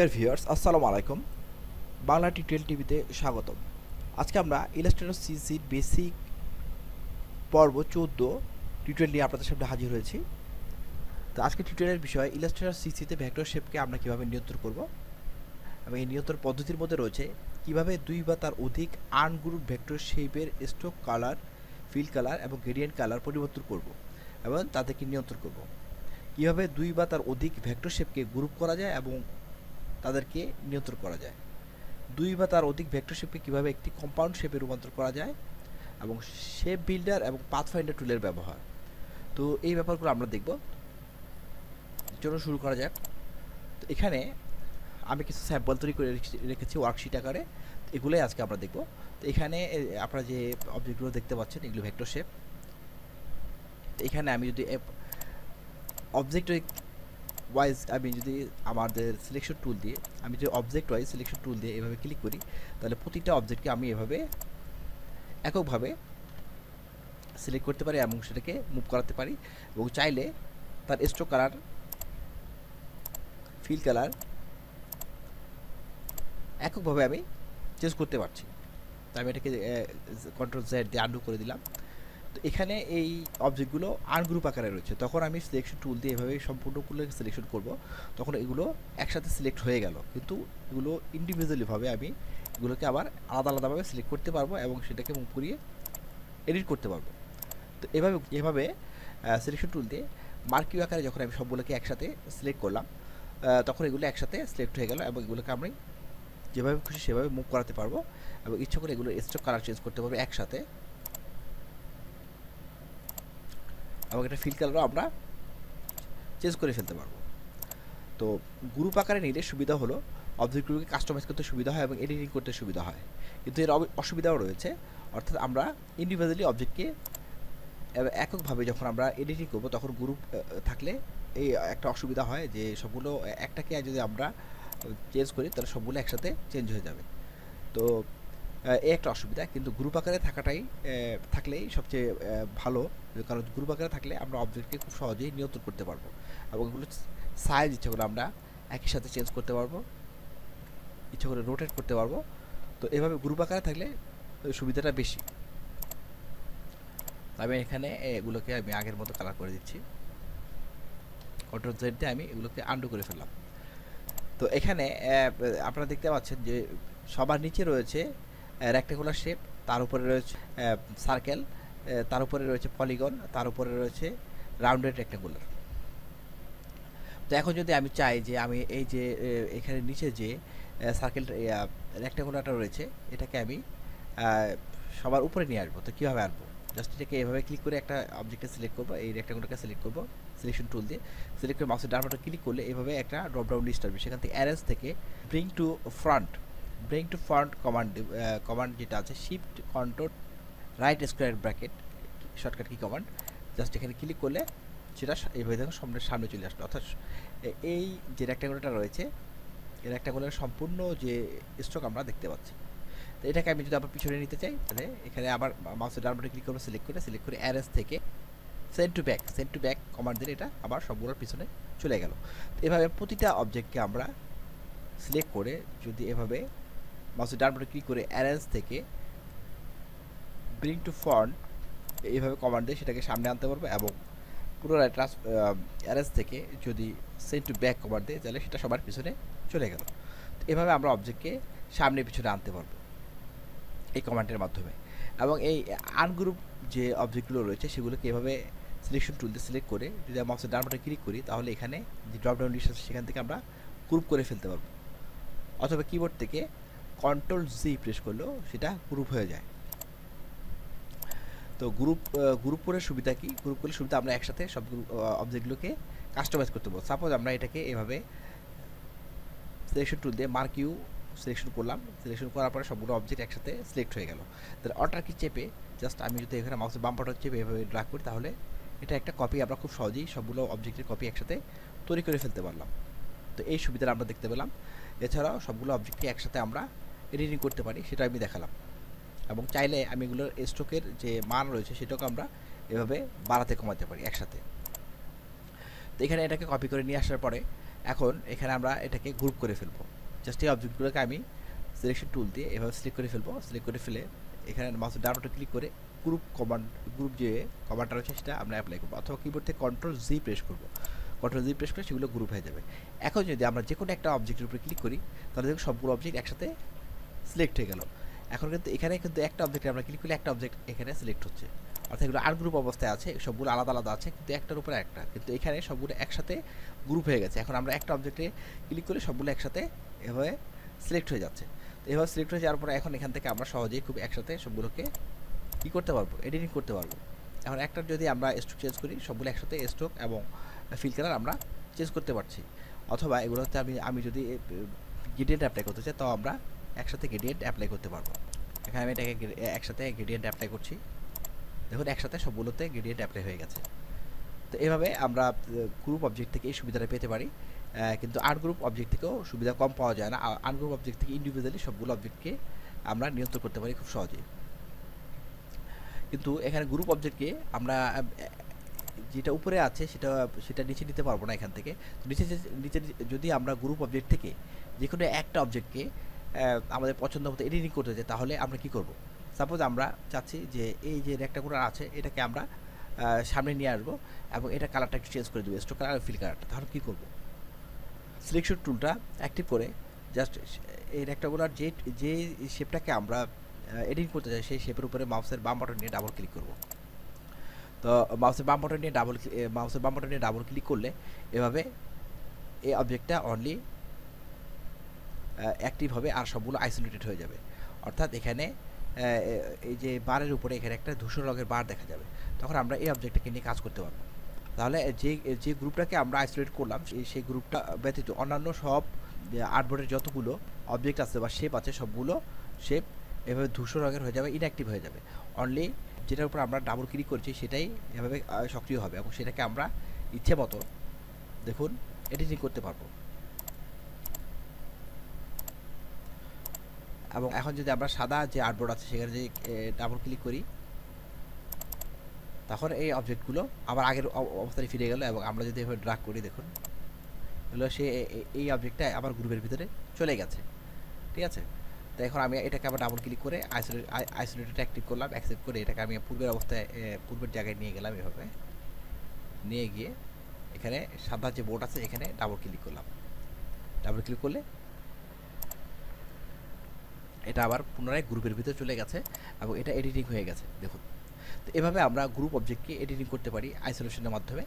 Dear viewers আসসালামু আলাইকুম Bangla tutorial টিভিতে স্বাগতম। আজকে আমরা ইলাস্ট্রেটর সিসির বেসিক পর্ব চোদ্দ টিউটোরিয়াল নিয়ে আপনাদের সামনে হাজির হয়েছি। তো আজকে টিউটোরিয়ালের বিষয় ইলাস্ট্রেটর সিসিতে ভেক্টর শেপকে আমরা কীভাবে নিয়ন্ত্রণ করব এবং এই নিয়ন্ত্রণ পদ্ধতির মধ্যে রয়েছে কীভাবে দুই বা তার অধিক আনগ্রুপ ভেক্টর শেপের স্ট্রোক কালার ফিল কালার এবং গ্রেডিয়েন্ট কালার পরিবর্তন করব এবং তাদেরকে নিয়ন্ত্রণ করব। কীভাবে দুই বা তার অধিক ভেক্টর শেপকে গ্রুপ করা যায় এবং তাদেরকে নিয়ন্ত্রণ করা যায়। দুই বা তার অধিক ভেক্টর শেপকে কীভাবে একটি কম্পাউন্ড শেপে রূপান্তর করা যায় এবং শেপ বিল্ডার এবং পাথফাইন্ডার টুলের ব্যবহার। তো এই ব্যাপারগুলো আমরা দেখব। চলো শুরু করা যাক। তো এখানে আমি কিছু স্যাম্পল তৈরি করে রেখেছি- ওয়ার্কশিট আকারে। এগুলোই আজকে আমরা দেখব। তো এখানে আপনারা যে অবজেক্টগুলো দেখতে পাচ্ছেন, এগুলো ভেক্টর শেপ এখানে আমি যদি অবজেক্ট ওয়াইজ আমি যদি আমাদের সিলেকশন টুল দিয়ে, আমি যদি অবজেক্ট ওয়াইজ সিলেকশন টুল দিয়ে এভাবে ক্লিক করি, তাহলে প্রতিটা অবজেক্টকে আমি এভাবে এককভাবে সিলেক্ট করতে পারি এবং সেটাকে মুভ করাতে পারি। এবং চাইলে তার স্ট্রোক কালার ফিল কালার এককভাবে আমি চেঞ্জ করতে পারছি। তো আমি এটাকে কন্ট্রোল জেড দিয়ে আন্ডু করে দিলাম। এখানে এই অবজেক্টগুলো আনগ্রুপ আকারে রয়েছে। তখন আমি সিলেকশন টুল দিয়ে এভাবে সম্পূর্ণগুলো সিলেকশন করব। তখন এগুলো একসাথে সিলেক্ট হয়ে গেল। কিন্তু এগুলো ইন্ডিভিজুয়ালিভাবে আমি এগুলোকে আবার আলাদা আলাদাভাবে সিলেক্ট করতে পারব এবং সেটাকে মুভ করিয়ে এডিট করতে পারব। তো এভাবে এভাবে সিলেকশন টুল দিয়ে মার্কিউ আকারে যখন আমি সবগুলোকে একসাথে সিলেক্ট করলাম তখন এগুলো একসাথে সিলেক্ট হয়ে গেল এবং এগুলোকে আমি যেভাবে খুশি সেভাবে মুভ করাতে পারব এবং ইচ্ছা করে এগুলো স্ট্রোক কালার চেঞ্জ করতে পারব একসাথে। এবং এটা ফিল কালারও আমরা চেঞ্জ করে ফেলতে পারব। তো গ্রুপ আকারে নিলে সুবিধা হলো অবজেক্টগুলোকে কাস্টমাইজ করতে সুবিধা হয় এবং এডিটিং করতে সুবিধা হয়। কিন্তু এর অসুবিধাও রয়েছে, অর্থাৎ আমরা ইন্ডিভিজুয়ালি অবজেক্টকে এককভাবে যখন আমরা এডিটিং করব, তখন গ্রুপ থাকলে এই একটা অসুবিধা হয় যে সবগুলো একটাকে যদি আমরা চেঞ্জ করি, তাহলে সবগুলো একসাথে চেঞ্জ হয়ে যাবে। তো এই একটা অসুবিধা, কিন্তু গ্রুপ আকারে থাকাটাই থাকলেই সবচেয়ে ভালো। কারণ গ্রুপ আকারে থাকলে আমরা অবজেক্টকে খুব সহজেই নিয়ন্ত্রণ করতে পারব। এবং এগুলো সাইজ ইচ্ছে করে আমরা একই সাথে চেঞ্জ করতে পারব, ইচ্ছে করে রোটেট করতে পারব। তো এভাবে গ্রুপ আকারে থাকলে সুবিধাটা বেশি। আমি এখানে এগুলোকে আমি আগের মতো কালার করে দিচ্ছি। কন্ট্রোল জেড দিয়ে আমি এগুলোকে আন্ডু করে ফেললাম। তো এখানে আপনারা দেখতে পাচ্ছেন যে সবার নিচে রয়েছে রেক্টেকুলার শেপ তার উপরে রয়েছে সার্কেল তার উপরে রয়েছে পলিগন তার উপরে রয়েছে রাউন্ডেড রেক্টেকুলার তো এখন যদি আমি চাই যে আমি এই যে এখানে নিচে যে সার্কেল রেক্টেকুলারটা রয়েছে, এটাকে আমি সবার উপরে নিয়ে আসব। তো কীভাবে আনব? জাস্ট এটাকে এভাবে ক্লিক করে একটা অবজেক্টে সিলেক্ট করব, এই রেক্টেকুলারকে সিলেক্ট করব সিলেকশন টুল দিয়ে। সিলেক্ট করে মাউসের ডান ক্লিক করলে এভাবে একটা ড্রপ ডাউন লিস্ট আসবে। সেখান থেকে অ্যারেঞ্জ থেকে bring to front bring to front command command যেটা আছে shift control right square bracket shortcut key command just এখানে ক্লিক করলে সেটা এইভাবে দেখো সামনে সামনে চলে আসলো। অর্থাৎ এই যে রেক্টাঙ্গুলারটা রয়েছে, এই রেক্টাঙ্গুলার সম্পূর্ণ যে স্ট্রোক আমরা দেখতে পাচ্ছি। তো এটাকে আমি যদি আবার পিছনে নিতে চাই, তাহলে এখানে আবার মাউসের ডান ক্লিক করব সিলেক্ট করে সিলেক্ট করে অ্যারেঞ্জ থেকে send to back send to back command দিলে এটা আবার সবগুলোর পিছনে চলে গেল। তো এভাবে প্রতিটা অবজেক্টকে আমরা সিলেক্ট করে যদি এভাবে মাউসের ডান বাটনে ক্লিক করে অ্যারেঞ্জ থেকে ব্রিং টু ফ্রন্ট এইভাবে কমান্ড দিয়ে সেটাকে সামনে আনতে পারব এবং পুনরায় ট্রান্স অ্যারেঞ্জ থেকে যদি সেন্ড টু ব্যাক কমান্ড দেয়, তাহলে সেটা সবার পিছনে চলে গেল। এভাবে আমরা অবজেক্টকে সামনে পিছনে আনতে পারব এই কমান্ডের মাধ্যমে। এবং এই আনগ্রুপ যে অবজেক্টগুলো রয়েছে, সেগুলোকে এভাবে সিলেকশন টুল দিয়ে সিলেক্ট করে যদি আমরা মাউসের ডান বাটনে ক্লিক করি, তাহলে এখানে যে ড্রপ ডাউন লিস্ট আছে, সেখান থেকে আমরা গ্রুপ করে ফেলতে পারব। অথবা কিবোর্ড থেকে কন্ট্রোল জি প্রেস করলেও সেটা গ্রুপ হয়ে যায়। তো গ্রুপ গ্রুপ করে সুবিধা কি? গ্রুপ করলে সুবিধা আমরা একসাথে সব অবজেক্টগুলোকে কাস্টমাইজ করতে পারব। সাপোজ আমরা এটাকে এভাবে সিলেকশন টুল দিয়ে মার্ক ইউ সিলেকশন করলাম। সিলেকশন করার পরে সবগুলো অবজেক্ট একসাথে সিলেক্ট হয়ে গেল। তাহলে অল্টার কি চেপে জাস্ট আমি যদি এখানে মাউসের বাম চেপে এভাবে ড্রাগ করি, তাহলে এটা একটা কপি আমরা খুব সহজেই সবগুলো অবজেক্টের কপি একসাথে তৈরি করে ফেলতে পারলাম। তো এই সুবিধাটা আমরা দেখতে পেলাম। এছাড়াও সবগুলো অবজেক্টকে একসাথে আমরা এডিটিং করতে পারি, সেটা আমি দেখালাম। এবং চাইলে আমি এগুলোর স্ট্রোকের যে মান রয়েছে সেটাকে আমরা এভাবে বাড়াতে কমাতে পারি একসাথে। তো এখানে এটাকে কপি করে নিয়ে আসার পরে, এখন এখানে আমরা এটাকে গ্রুপ করে ফেলব। জাস্ট এই অবজেক্টগুলোকে আমি সিলেকশন টুল দিয়ে এভাবে সিলেক্ট করে ফেলব। সিলেক্ট করে ফেলে এখানে মাউসের ডাউনটা ক্লিক করে গ্রুপ কমান্ড গ্রুপ যে কমান্ডটা রয়েছে, সেটা আমরা অ্যাপ্লাই করব। অথবা কিবোর্ড থেকে কন্ট্রোল জি প্রেস করব। কন্ট্রোল জি প্রেস করে সেগুলো গ্রুপ হয়ে যাবে। এখন যদি আমরা যে কোনো একটা অবজেক্টের উপরে ক্লিক করি, তাহলে দেখুন সবগুলো অবজেক্ট একসাথে সিলেক্ট হয়ে গেল। এখন কিন্তু এখানে কিন্তু একটা অবজেক্টে আমরা ক্লিক করলে একটা অবজেক্ট এখানে সিলেক্ট হচ্ছে। অর্থাৎ এগুলো আর গ্রুপ অবস্থায় আছে, সবগুলো আলাদা আলাদা আছে, কিন্তু একটার উপরে একটা। কিন্তু এখানে সবগুলো একসাথে গ্রুপ হয়ে গেছে। এখন আমরা একটা অবজেক্টে ক্লিক করলে সবগুলো একসাথে এভাবে সিলেক্ট হয়ে যাচ্ছে। তো এভাবে সিলেক্ট হয়ে যাওয়ার পরে এখন এখান থেকে আমরা সহজেই খুব একসাথে সবগুলোকে কী করতে পারব? এডিটিং করতে পারব। এখন একটা যদি আমরা স্ট্রোক চেঞ্জ করি, সবগুলো একসাথে স্ট্রোক এবং ফিল কালার আমরা চেঞ্জ করতে পারছি। অথবা এগুলোতে আমি আমি যদি গ্রেডিয়েন্ট অ্যাপ্লাই করতে চাই, তাও আমরা একসাথে গ্রেডিয়েন্ট অ্যাপ্লাই করতে পারব। এখানে আমি এটাকে একসাথে গ্রেডিয়েন্ট অ্যাপ্লাই করছি। দেখুন, একসাথে সবগুলোতে গ্রেডিয়েন্ট অ্যাপ্লাই হয়ে গেছে। তো এভাবে আমরা গ্রুপ অবজেক্ট থেকে এই সুবিধাটা পেতে পারি। কিন্তু আর্ট গ্রুপ অবজেক্ট থেকেও সুবিধা কম পাওয়া যায় না। আর্ট গ্রুপ অবজেক্ট থেকে ইন্ডিভিজুয়ালি সবগুলো অবজেক্টকে আমরা নিয়ন্ত্রণ করতে পারি খুব সহজেই। কিন্তু এখানে গ্রুপ অবজেক্টকে আমরা যেটা উপরে আছে সেটা সেটা নিচে নিতে পারব না এখান থেকে। নিচে নিচে যদি আমরা গ্রুপ অবজেক্ট থেকে যে কোনো একটা অবজেক্টকে আমাদের পছন্দ মতো এডিটিং করতে চাই, তাহলে আমরা কি করব? সাপোজ আমরা চাচ্ছি যে এই যে রেক্টাঙ্গুলার আছে, এটাকে আমরা সামনে নিয়ে আসব এবং এটা কালারটা একটু চেঞ্জ করে দেবো স্টোক কালার আর ফিল কালারটা তাহলে কী করব? সিলেকশন টুলটা অ্যাক্টিভ করে জাস্ট এই রেক্টাঙ্গুলার যে যে শেপটাকে আমরা এডিট করতে চাই, সেই শেপের উপরে মাউসের বাম বাটন নিয়ে ডাবল ক্লিক করব। তো মাউসের বাম বাটন নিয়ে ডাবল মাউসের বাম বাটন নিয়ে ডাবল ক্লিক করলে এভাবে এই অবজেক্টটা অনলি অ্যাক্টিভ হবে আর সবগুলো আইসোলেটেড হয়ে যাবে। অর্থাৎ এখানে এই যে বারের উপরে এখানে একটা ধূসর রঙের বার দেখা যাবে। তখন আমরা এই অবজেক্টটাকে নিয়ে কাজ করতে পারব। তাহলে যে যে গ্রুপটাকে আমরা আইসোলেট করলাম সেই সেই গ্রুপটা ব্যতীত অন্যান্য সব আর্টবোর্ডের যতগুলো অবজেক্ট আছে বা শেপ আছে, সবগুলো শেপ এভাবে ধূসর রঙের হয়ে যাবে ইনঅ্যাক্টিভ হয়ে যাবে। অনলি যেটার উপর আমরা ডাবল ক্লিক করছি, সেটাই এভাবে সক্রিয় হবে এবং সেটাকে আমরা ইচ্ছে মতো, দেখুন এডিটিং করতে পারব। এবং এখন যদি আমরা সাদা যে আর্টবোর্ড আছে, সেখানে যদি ডাবল ক্লিক করি, তখন এই অবজেক্টগুলো আবার আগের অব- অবস্থায় ফিরে গেল এবং আমরা যদি এভাবে ড্রাগ করি, দেখুন হলো সে এই অবজেক্টটা আবার গ্রুপের ভিতরে চলে গেছে। ঠিক আছে? তো এখন আমি এটাকে আবার ডাবল ক্লিক করে আইসোলেট আইসোলেটেড অ্যাক্টিভ করলাম অ্যাকসেপ্ট করে এটাকে আমি পূর্বের অবস্থায় পূর্বের জায়গায় নিয়ে গেলাম এভাবে। নিয়ে গিয়ে এখানে সাদা যে বোর্ড আছে, এখানে ডাবল ক্লিক করলাম। ডাবল ক্লিক করলে এটা আবার পুনরায় গ্রুপের ভিতরে চলে গেছে এবং এটা এডিটিং হয়ে গেছে, দেখুন। তো এভাবে আমরা গ্রুপ অবজেক্টকে এডিটিং করতে পারি আইসোলেশনের মাধ্যমে।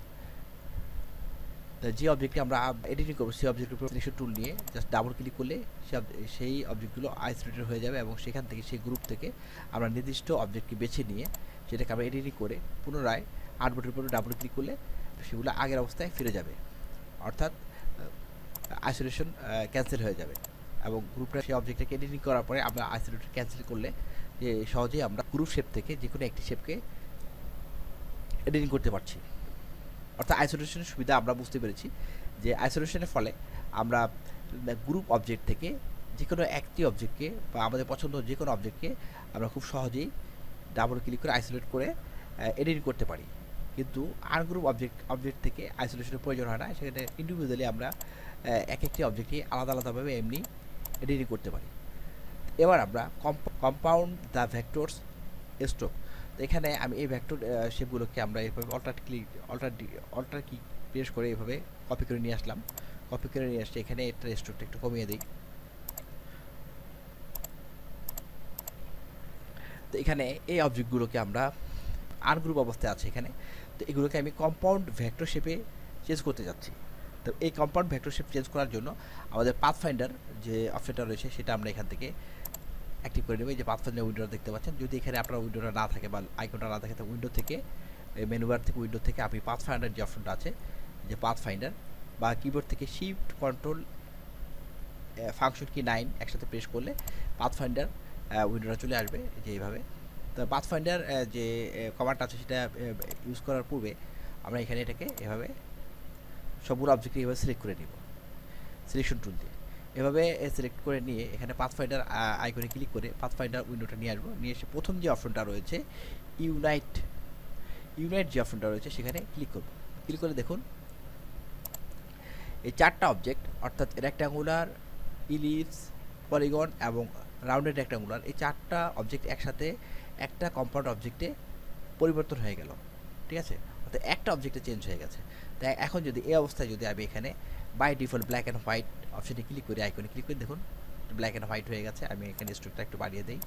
তো যে অবজেক্টকে আমরা এডিটিং করব, সেই অবজেক্টের উপর সিলেকশন টুল নিয়ে জাস্ট ডাবল ক্লিক করলে সেই অবজেক্টগুলো আইসোলেটেড হয়ে যাবে এবং সেখান থেকে সেই গ্রুপ থেকে আমরা নির্দিষ্ট অবজেক্টকে বেছে নিয়ে সেটাকে আমরা এডিটিং করে পুনরায় আর্টবোর্ডের উপর ডাবল ক্লিক করলে সেগুলো আগের অবস্থায় ফিরে যাবে। অর্থাৎ আইসোলেশন ক্যান্সেল হয়ে যাবে। এবং গ্রুপটা সেই অবজেক্টটাকে এডিটিং করার পরে আমরা আইসোলেটর ক্যান্সেল করলে যে সহজেই আমরা গ্রুপ শেপ থেকে যে কোনো একটি শেপকে এডিটিং করতে পারছি। অর্থাৎ আইসোলেশনের সুবিধা আমরা বুঝতে পেরেছি যে আইসোলেশনের ফলে আমরা গ্রুপ অবজেক্ট থেকে যে কোনো একটি অবজেক্টকে বা আমাদের পছন্দ যে কোনো অবজেক্টকে আমরা খুব সহজেই ডাবল ক্লিক করে আইসোলেট করে এডিট করতে পারি। কিন্তু আর গ্রুপ অবজেক্ট অবজেক্ট থেকে আইসোলেশনের প্রয়োজন হয় না। সেখানে ইন্ডিভিজুয়ালি আমরা এক একটি অবজেক্টকে আলাদা আলাদাভাবে এমনি এডিটিং করতে পারি। এবার আমরা কম্পাউন্ড দ্য ভেক্টরস স্ট্রোক তো এখানে আমি এই ভেক্টর শেপগুলোকে আমরা এইভাবে alt click alt alt key press করে এইভাবে কপি করে নিয়ে আসলাম। কপি করে নিয়ে আসলে এখানে এটা স্ট্রোকটা একটু কমিয়ে দিই। তো এখানে এই অবজেক্টগুলোকে আমরা আর গ্রুপ অবস্থায় আছে এখানে। তো এগুলোকে আমি কম্পাউন্ড ভেক্টর শেপে চেঞ্জ করতে যাচ্ছি। তো এই কম্পাউন্ড ভেক্টর শেপ চেঞ্জ করার জন্য আমাদের পাথ ফাইন্ডার যে অপশনটা রয়েছে, সেটা আমরা এখান থেকে অ্যাক্টিভ করে নেব। এই যে পাথ ফাইন্ডার উইন্ডোটা দেখতে পাচ্ছেন, যদি এখানে আপনার উইন্ডোটা না থাকে বা আইকনটা না থাকে, তো উইন্ডো থেকে মেনু বার থেকে উইন্ডো থেকে আপনি পাথ ফাইন্ডার যে অপশনটা আছে, যে পাথ ফাইন্ডার বা কিবোর্ড থেকে shift control function key nine একসাথে প্রেস করলে পাথ ফাইন্ডার উইন্ডোটা চলে আসবে যে এইভাবে। তো পাথ ফাইন্ডার যে কমান্ড আছে, সেটা ইউজ করার পূর্বে আমরা এখানে এটাকে এভাবে সবগুলো অবজেক্টকে এভাবে সিলেক্ট করে নিব। সিলেকশন টুল দিয়ে। এভাবে সিলেক্ট করে নিয়ে এখানে পাথফাইন্ডার আইকনে ক্লিক করে পাথফাইন্ডার উইন্ডোটা নিয়ে আসব। নিয়ে এসে প্রথম যে অপশনটা রয়েছে ইউনাইট ইউনাইট যে অপশনটা রয়েছে, সেখানে ক্লিক করব। ক্লিক করে দেখুন, এই চারটা অবজেক্ট অর্থাৎ রেক্ট্যাঙ্গুলার ইলিপস পলিগন এবং রাউন্ডেড রেক্ট্যাঙ্গুলার এই চারটা অবজেক্ট একসাথে একটা কম্পাউন্ড অবজেক্টে পরিবর্তন হয়ে গেল। ঠিক আছে? অর্থাৎ একটা অবজেক্টে চেঞ্জ হয়ে গেছে। তাই এখন যদি এই অবস্থায় যদি আমি এখানে by default black and white অপশনে ক্লিক করি আইকনে ক্লিক করে, দেখুন ব্ল্যাক অ্যান্ড হোয়াইট হয়ে গেছে। আমি এখানে স্ট্রোকটা একটু বাড়িয়ে দিই।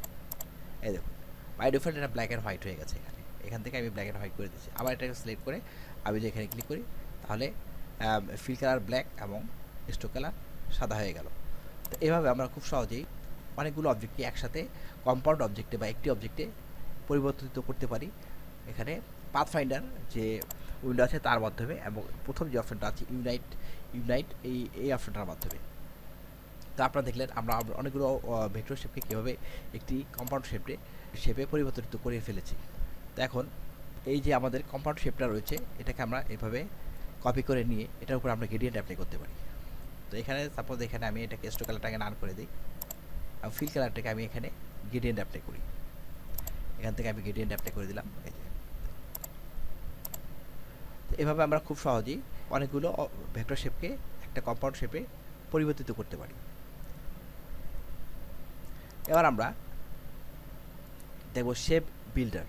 এই দেখুন বাই ডিফল্ট এটা ব্ল্যাক অ্যান্ড হোয়াইট হয়ে গেছে এখানে। এখান থেকে আমি ব্ল্যাক অ্যান্ড হোয়াইট করে দিচ্ছি। আবার এটাকে সিলেক্ট করে আমি যদি এখানে ক্লিক করি, তাহলে ফিল কালার ব্ল্যাক এবং স্ট্রোক কালার সাদা হয়ে গেল। তো এভাবে আমরা খুব সহজেই অনেকগুলো অবজেক্টকে একসাথে কম্পাউন্ড অবজেক্টে বা একটি অবজেক্টে পরিবর্তিত করতে পারি। এখানে পাথফাইন্ডার যে উইন্ডো আছে তার মাধ্যমে এবং প্রথম যে অপশনটা আছে ইউনাইট ইউনাইট এই এই অপশনটার মাধ্যমে। তো আপনারা দেখলেন, আমরা অনেকগুলো ভেক্টর শেপকে কীভাবে একটি কম্পাউন্ড শেপে শেপে পরিবর্তিত করে ফেলেছি। তো এখন এই যে আমাদের কম্পাউন্ড শেপটা রয়েছে, এটাকে আমরা এভাবে কপি করে নিয়ে এটার উপর আমরা গ্রেডিয়েন্ট অ্যাপ্লাই করতে পারি। তো এখানে সাপোজ এখানে আমি এটাকে স্টো কালারটাকে নান করে দিই, আর ফিল কালারটাকে আমি এখানে গ্রেডিয়েন্ট অ্যাপ্লাই করি। এখান থেকে আমি গ্রেডিয়েন্ট অ্যাপ্লাই করে দিলাম এভাবে আমরা খুব সহজেই অনেকগুলো ভেক্টর শেপকে একটা কম্পাউন্ড শেপে পরিবর্তিত করতে পারি। এবার আমরা দেখব শেপ বিল্ডার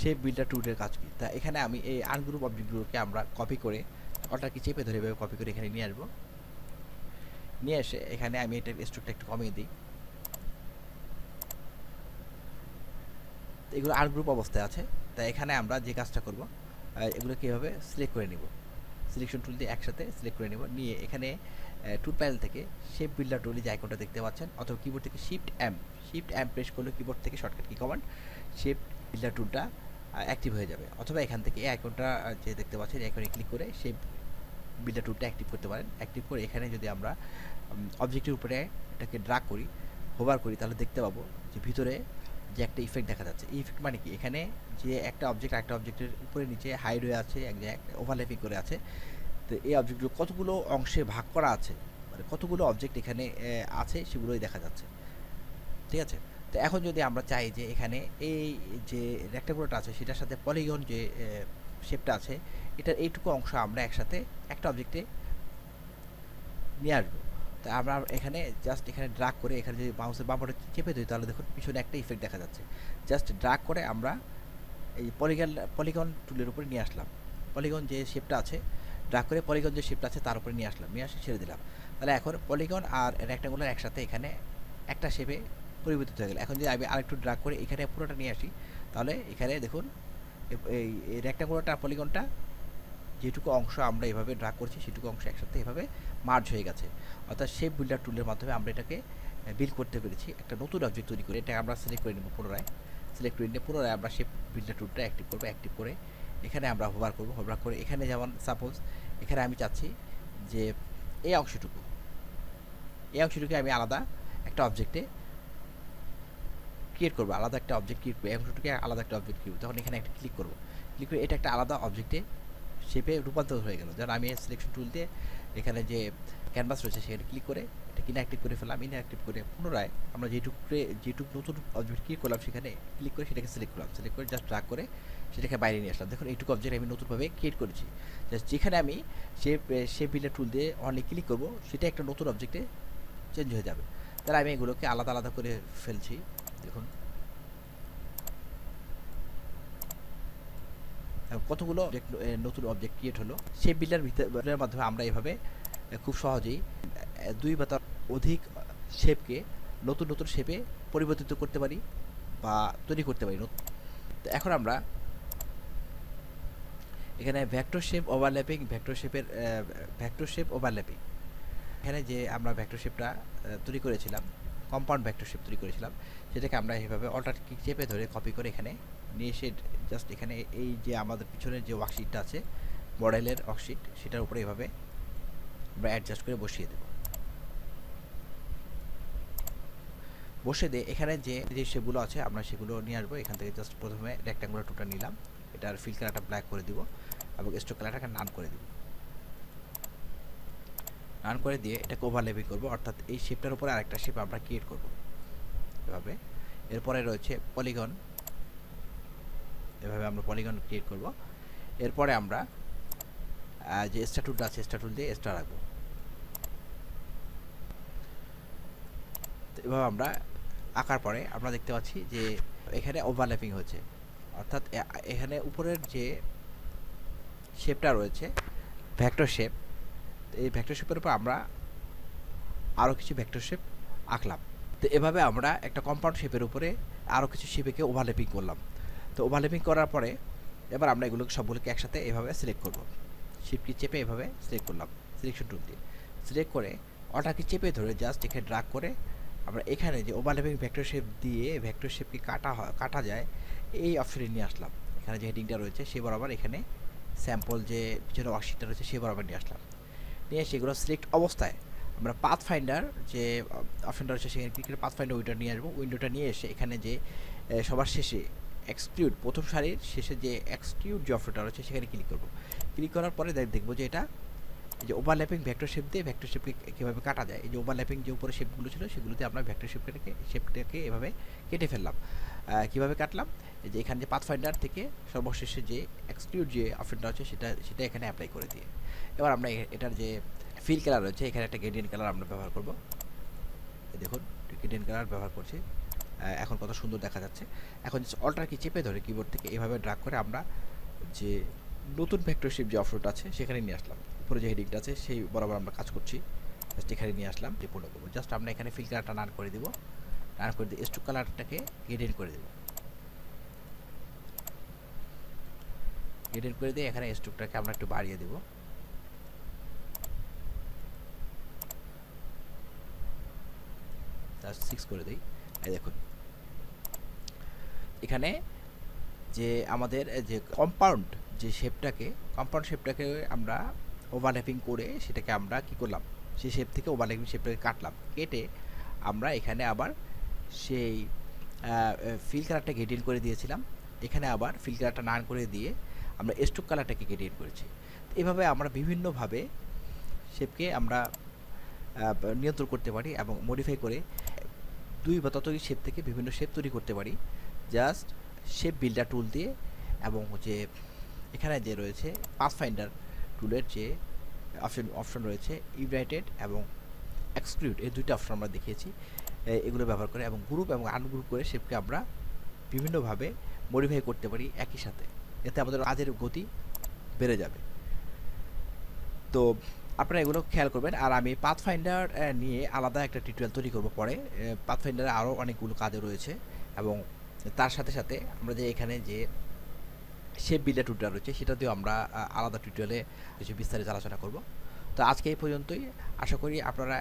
শেপ বিল্ডার টুলের কাজ কি? তা এখানে আমি এই আনগ্রুপ অবজেক্টগুলোকে আমরা কপি করে অর্ডারকে চেপে ধরে এভাবে কপি করে এখানে নিয়ে আসব। নিয়ে এসে এখানে আমি এটা স্ট্রোকটা একটু কমিয়ে দিই। এগুলো আনগ্রুপ অবস্থায় আছে। তাই এখানে আমরা যে কাজটা করব এগুলোকে এভাবে সিলেক্ট করে নিব? সিলেকশন টুল দিয়ে একসাথে সিলেক্ট করে নিব। নিয়ে এখানে টুল প্যানেল থেকে শেপ বিল্ডার টুলে যে আইকনটা দেখতে পাচ্ছেন, অথবা কিবোর্ড থেকে shift M shift M press করলে কিবোর্ড থেকে shortcut key command shape builder টুলটা অ্যাক্টিভ হয়ে যাবে। অথবা এখান থেকে এই আইকনটা যে দেখতে পাচ্ছেন আইকনে ক্লিক করে শেপ বিল্ডার টুলটা অ্যাক্টিভ করতে পারেন। অ্যাক্টিভ করে এখানে যদি আমরা অবজেক্টের উপরে এটাকে ড্রাগ করি হোভার করি, তাহলে দেখতে পাবো যে ভিতরে যে একটা ইফেক্ট দেখা যাচ্ছে। এই ইফেক্ট মানে কি? এখানে যে একটা অবজেক্ট একটা অবজেক্টের উপরে নিচে হাইড হয়ে আছে, এক জায়গায় ওভারল্যাপিং করে আছে। তো এই অবজেক্টগুলো কতগুলো অংশে ভাগ করা আছে? মানে কতগুলো অবজেক্ট এখানে আছে সেগুলোই দেখা যাচ্ছে। ঠিক আছে? তো এখন যদি আমরা চাই যে এখানে এই যে রেক্টাগুলোটা আছে, সেটার সাথে পলিগন যে শেপটা আছে, এটার এইটুকু অংশ আমরা একসাথে একটা অবজেক্টে নিয়ে আসব। তা আমরা এখানে জাস্ট এখানে ড্রাগ করে এখানে যদি মাউসের বাম্পারটা চেপে দিই তাহলে দেখুন পিছনে একটা ইফেক্ট দেখা যাচ্ছে। জাস্ট ড্রাগ করে আমরা এই পলিগন পলিগন টুলের উপরে নিয়ে আসলাম। পলিগন যে শেপটা আছে ড্রাগ করে পলিগন যে শেপটা আছে, তার উপরে নিয়ে আসলাম, নিয়ে আসে ছেড়ে দিলাম। তাহলে এখন পলিগন আর রেক্টাঙ্গুলার একসাথে এখানে একটা শেপে পরিবর্তিত হয়ে গেল। এখন যদি আমি আরেকটু ড্রাগ করে এখানে পুরোটা নিয়ে আসি, তাহলে এখানে দেখুন, এই রেক্টাঙ্গুলারটা পলিগনটা যেটুকু অংশ আমরা এভাবে ড্রাগ করছি, সেটুকু অংশ একসাথে এভাবে মার্জ হয়ে গেছে। অর্থাৎ শেপ বিল্ডার টুলের মাধ্যমে আমরা এটাকে বিল করতে পেরেছি। একটা নতুন অবজেক্ট তৈরি করে এটা আমরা সিলেক্ট করে নেব পুনরায়। সিলেক্ট করে নিয়ে পুনরায় আমরা শেপ বিল্ডার টুলটা অ্যাক্টিভ করব অ্যাক্টিভ করে এখানে আমরা হোভার করব। হোভার করে এখানে যেমন সাপোজ এখানে আমি চাচ্ছি যে এই অংশটুকু এই অংশটুকু আমি আলাদা একটা অবজেক্টে ক্রিয়েট করব, আলাদা একটা অবজেক্ট ক্রিয়েট করব এই অংশটুকু আলাদা একটা অবজেক্ট ক্রিয়েট তখন এখানে একটা ক্লিক করব। ক্লিক করে এটা একটা আলাদা অবজেক্টে শেপে রূপান্তর হয়ে গেল। যেমন আমি সিলেকশন টুল দিয়ে এখানে যে ক্যানভাস রয়েছে সেখানে ক্লিক করে এটাকে ইনঅ্যাক্টিভ করে ফেললাম। ইনঅ্যাক্টিভ করে পুনরায় আমরা যেটুকু যেটুকু নতুন অবজেক্ট ক্লিক করলাম সেখানে ক্লিক করে সেটাকে সিলেক্ট করলাম। সিলেক্ট করে জাস্ট ড্রাগ করে সেটাকে বাইরে নিয়ে আসলাম। দেখুন এইটুকু অবজেক্ট আমি নতুনভাবে ক্রিয়েট করেছি। জাস্ট যেখানে আমি সে সে বিলের টুল দিয়ে অনলি ক্লিক করব সেটা একটা নতুন অবজেক্টে চেঞ্জ হয়ে যাবে। তাহলে আমি এগুলোকে আলাদা আলাদা করে ফেলছি। দেখুন। কতগুলো এ, নতুন অবজেক্ট ক্রিয়েট হলো সেই বিল্ডার ভিতরের মাধ্যমে আমরা এভাবে খুব সহজেই দুই বা তার অধিক শেপকে নতুন নতুন শেপে পরিবর্তিত করতে পারি বা তৈরি করতে পারি। তো এখন আমরা এখানে ভ্যাক্টর শেপ ওভারল্যাপিং ভ্যাক্টর শেপের ভেক্টর শেপ ওভারল্যাপিং এখানে যে আমরা ভ্যাক্টর শেপটা তৈরি করেছিলাম কম্পাউন্ড ভেক্টর শেপ তৈরি করেছিলাম। সেটাকে আমরা এইভাবে অল্টার কিক চেপে ধরে কপি করে এখানে নিয়ে এসে জাস্ট এখানে এই যে আমাদের পিছনের যে ওয়ার্কশিটটা আছে মডেলের ওয়ার্কশিট সেটার উপরে এভাবে আমরা অ্যাডজাস্ট করে বসিয়ে দেব। বসে দিয়ে এখানে যে যে শেপগুলো আছে, আমরা সেগুলো নিয়ে আসব। এখান থেকে জাস্ট প্রথমে রেক্ট্যাঙ্গুলার টুটা নিলাম। এটার ফিল কালারটা ব্ল্যাক করে দিব এবং স্ট্রোক কালারটাকে নান করে দিব। রান করে দিয়ে এটাকে ওভারলেপিং করব। অর্থাৎ এই শেপটার উপরে আরেকটা শেপ আমরা ক্রিয়েট করব। এভাবে। এরপরে রয়েছে পলিগন এভাবে আমরা পলিগন ক্রিয়েট করব। এরপরে আমরা যে স্ট্যাটুলটা আছে স্ট্যাটুল দিয়ে স্টার রাখব। এভাবে আমরা আঁকার পরে আমরা দেখতে পাচ্ছি যে এখানে ওভারল্যাপিং হচ্ছে অর্থাৎ এখানে উপরের যে শেপটা রয়েছে ভ্যাক্টর শেপ এই ভেক্টর শেপের উপর আমরা আরও কিছু ভেক্টর শেপ আঁকলাম। তো এভাবে আমরা একটা কম্পাউন্ড শেপের উপরে আরও কিছু শেপেকে ওভারল্যাপিং করলাম। তো ওভারল্যাপিং করার পরে এবার আমরা এগুলোকে সবগুলোকে একসাথে এভাবে সিলেক্ট করব। শিপকি চেপে এভাবে সিলেক্ট করলাম সিলেকশন টুল দিয়ে। সিলেক্ট করে অটাকে চেপে ধরে জাস্ট এখানে ড্রাগ করে আমরা এখানে যে ওভারল্যাপিং ভেক্টর শেপ দিয়ে ভেক্টর শেপকে কাটা হয়, কাটা যায়, এই অপশনে নিয়ে আসলাম। এখানে যে হেডিংটা রয়েছে, সে বরাবর এখানে স্যাম্পল যে পিছনে ওয়ার্কশিটটা রয়েছে, সে বরাবর নিয়ে আসলাম। নিয়ে সেগুলো সিলেক্ট অবস্থায়। আমরা পাথ ফাইন্ডার যে অপশনটা রয়েছে সেখানে ক্লিক করে পাথ ফাইন্ডার উইন্ডো নিয়ে আসব। উইন্ডোটা নিয়ে এসে এখানে যে সবার শেষে এক্সক্লুড প্রথম সারির শেষে যে এক্সক্লুড যে অপশনটা রয়েছে সেখানে ক্লিক করব। ক্লিক করার পরে দেখ- দেখব যে এটা যে ওভারল্যাপিং ভেক্টর শেপ দিয়ে ভেক্টর শেপকে কীভাবে কাটা যায়। এই যে ওভারল্যাপিং যে উপরে শেপগুলো ছিল সেগুলোতে আমরা ভেক্টর শেপটাকে শেপটাকে এভাবে কেটে ফেললাম। কীভাবে কাটলাম? যে এখানে যে পাথ ফাইন্ডার থেকে সর্বশেষে যে এক্সক্লুড যে অপশনটা আছে, সেটা সেটা এখানে অ্যাপ্লাই করে দিয়ে। এবার আমরা এটার যে ফিল কালার রয়েছে, এখানে একটা গ্রেডিয়েন্ট কালার আমরা ব্যবহার করব। দেখুন গ্রেডিয়েন্ট কালার ব্যবহার করছি। এখন কত সুন্দর দেখা যাচ্ছে। এখন অল্টার কি চেপে ধরে কিবোর্ড থেকে এভাবে ড্রাগ করে আমরা যে নতুন ভেক্টর শেপ যে অপশনটা আছে, সেখানে নিয়ে আসলাম। উপরে যে হেডিংটা আছে, সেই বরাবর আমরা কাজ করছি। জাস্ট এখানে নিয়ে আসলাম, যে পূর্ণ করব। জাস্ট আমরা এখানে ফিল কালারটা নান করে দিব। নান করে দিয়ে স্টুক কালারটাকে গ্রেডিয়েন্ট করে দেবো। গ্রেডিয়েন্ট করে দিয়ে এখানে স্টুকটাকে আমরা একটু বাড়িয়ে দেবো। জাস্ট সিক্স করে দিই। এই দেখুন। এখানে যে আমাদের যে কম্পাউন্ড যে শেপটাকে কম্পাউন্ড শেপটাকে আমরা ওভারল্যাপিং করে সেটাকে আমরা কি করলাম? সেই শেপ থেকে ওভারল্যাপিং শেপটাকে কাটলাম। কেটে আমরা এখানে আবার সেই ফিল কালারটাকে গেডিন করে দিয়েছিলাম। এখানে আবার ফিল কালারটা নান করে দিয়ে আমরা স্টুক কালারটাকে গেডিন করেছি। এভাবে আমরা বিভিন্নভাবে শেপকে আমরা নিয়ন্ত্রণ করতে পারি এবং মডিফাই করে দুই বা ততোই শেপ থেকে বিভিন্ন শেপ তৈরি করতে পারি। জাস্ট শেপ বিল্ডার টুল দিয়ে এবং যে এখানে যে রয়েছে পাস ফাইন্ডার টুলের যে অপশন অপশন রয়েছে ইউনাইটেড এবং এক্সক্লুড এই দুইটা অপশন আমরা দেখিয়েছি। এগুলো ব্যবহার করে এবং গ্রুপ এবং আনগ্রুপ করে শেপকে আমরা বিভিন্নভাবে মডিফাই করতে পারি একই সাথে। এতে আমাদের কাজের গতি বেড়ে যাবে। তো আপনারা এগুলো খেয়াল করবেন। আর আমি পাথ ফাইন্ডার নিয়ে আলাদা একটা টিউটোরিয়াল তৈরি করব পরে। পাথ ফাইন্ডারে আরও অনেকগুলো কাজও রয়েছে এবং তার সাথে সাথে আমরা যে এখানে যে শেপ বিল্ডার টিউটোরিয়াল রয়েছে সেটা দিয়েও আমরা আলাদা টিউটোরিয়ালে কিছু বিস্তারিত আলোচনা করব। তো আজকে এই পর্যন্তই। আশা করি আপনারা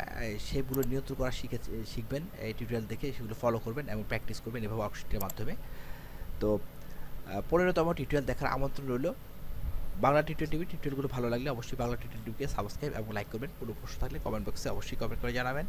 সেগুলো নিয়ন্ত্রণ করা শিখে শিখবেন। এই টিউটোরিয়াল দেখে সেগুলো ফলো করবেন এবং প্র্যাকটিস করবেন এভাবে ওয়ার্কশিটের মাধ্যমে। তো পনেরোতম টিউটোরিয়াল দেখার আমন্ত্রণ রইল। বাংলা টিউটোরিয়াল টিভি টিউটোরিয়ালগুলো ভালো লাগলে অবশ্যই বাংলা টিউটোরিয়াল টিভিকে সাবস্ক্রাইব এবং লাইক করবেন। কোনো প্রশ্ন থাকলে কমেন্ট বক্সে অবশ্যই কমেন্ট করে জানাবেন।